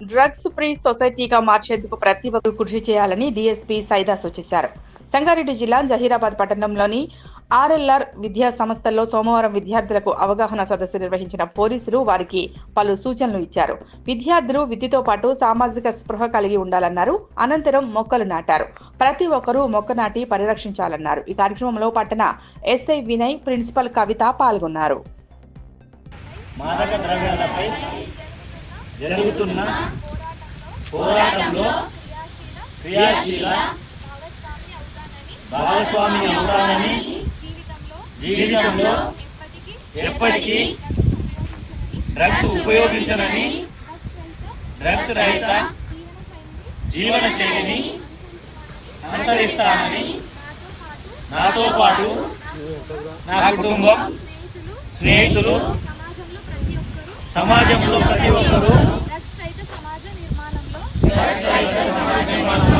Drugs free సొసైటీగా మార్చేందుకు ప్రతి ఒక్కరు కృషి చేయాలని డీఎస్పీ సైదా సూచించారు. సంగారెడ్డి జిల్లా జహీరాబాద్ పట్టణంలోని ఆర్ఎల్ఆర్ విద్యా సంస్థల్లో సోమవారం విద్యార్థులకు అవగాహన సదస్సు నిర్వహించిన పోలీసులు వారికి పలు సూచనలు ఇచ్చారు. విద్యార్థులు విద్యతో పాటు సామాజిక స్పృహ కలిగి ఉండాలన్నారు. అనంతరం మొక్కలు నాటారు. ప్రతి ఒక్కరూ మొక్క నాటి పరిరక్షించాలన్నారు. ఈ కార్యక్రమంలో పట్టణ ఎస్ఐ వినయ్ ప్రిన్సిపల్ కవిత పాల్గొన్నారు. మాదక ద్రవ్యాలపై జరుగుతున్న పోరాటంలో క్రియాశీల భాగస్వామి అవుతానని జీవితంలో ఎప్పటికీ డ్రగ్స్ ఉపయోగించనని డ్రగ్స్ రహిత జీవన శైలిని అనుసరిస్తానని నాతో పాటు నా కుటుంబం స్నేహితులు సమాజంలో ప్రతి సమాజంలో ప్రతి ఒక్కరూ Thank you.